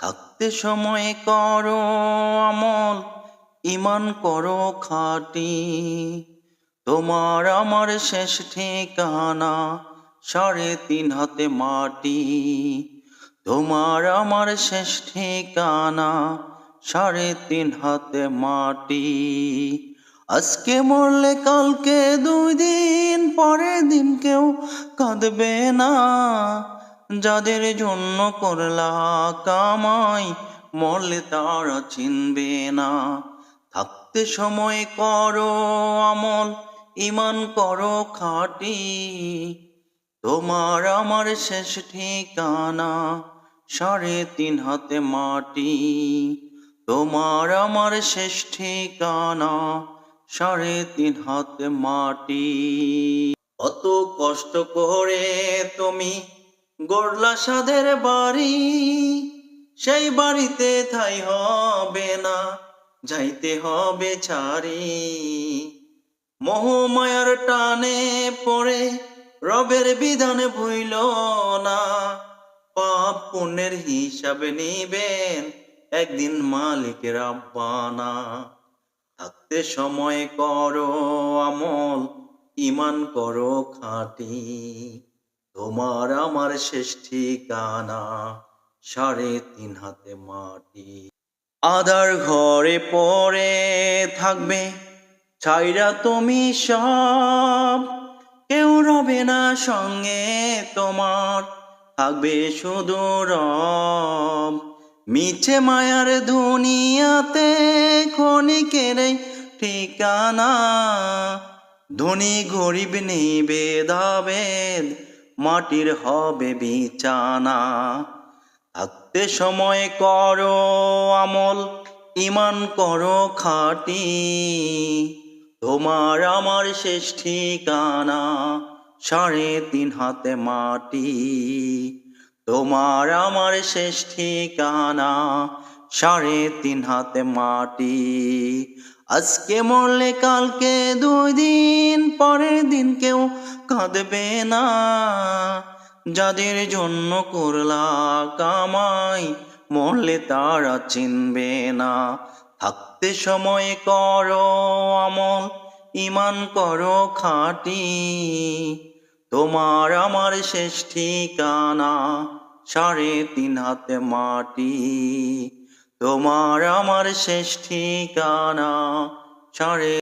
থাকতে সময় করো আমল ইমান করো খাটি। তোমার আমার শেষ ঠিকানা, সাড়ে তিন হাতে মাটি। তোমার আমার শেষ ঠিকানা, সাড়ে তিন হাতে মাটি। আজকে মরলে কালকে দুই দিন, পরের দিন কেউ কাঁদবে না। যাদের জন্য করলা কামাই মরলে তারা চিনবে না। থাকতে সময় করো আমল ইমান করো খাটি। তোমার আমার শেষ ঠিকানা, সাড়ে তিন হাতে মাটি। তোমার আমার শেষ ঠিকানা, সাড়ে তিন হাতে মাটি। অত কষ্ট করে তুমি গড়লা সাদের বাড়ি, সেই বাড়িতে ঠাই হবে না, যাইতে হবে ছাড়ি। মোহমায়ার টানে পড়ে রবের বিধানে ভুইল না, পাপ পুণ্যের হিসাব নিবেন একদিন মালিকের আব্বানা থাকতে সময় করো আমল ইমান করো খাটি। তোমার আমার শেষ ঠিকানা, সাড়ে তিন হাতে মাটি। আদার ঘরে পড়ে থাকবে, ছাইরা তুমি সব। কেউ রবে না সঙ্গে তোমার, থাকবে শুধু রব। মিছে মায়ার দুনিয়াতে ক্ষণিকের ঠিকানা, ধনী গরিব নিবে দাবেদ। মাটির হবে বিছানা। থাকতে সময় করো আমল ইমান করো খাটি। তোমার আমার শেষ ঠিকানা, সাড়ে তিন হাতে মাটি। তোমার আমার শেষ ঠিকানা, সাড়ে তিন হাতে মাটি। আজকে মরলে কালকে দুই দিন, পরের দিন কেউ কাঁদবে না। যাদের জন্য করলা কামাই, মরলে তারা চিনবে না। থাকতে সময় করো আমল ইমান করো খাটি। তোমার আমার শেষ ঠিকানা, সাড়ে তিন হাতে মাটি। তোমার আমার শেষ ঠিকানা সাড়ে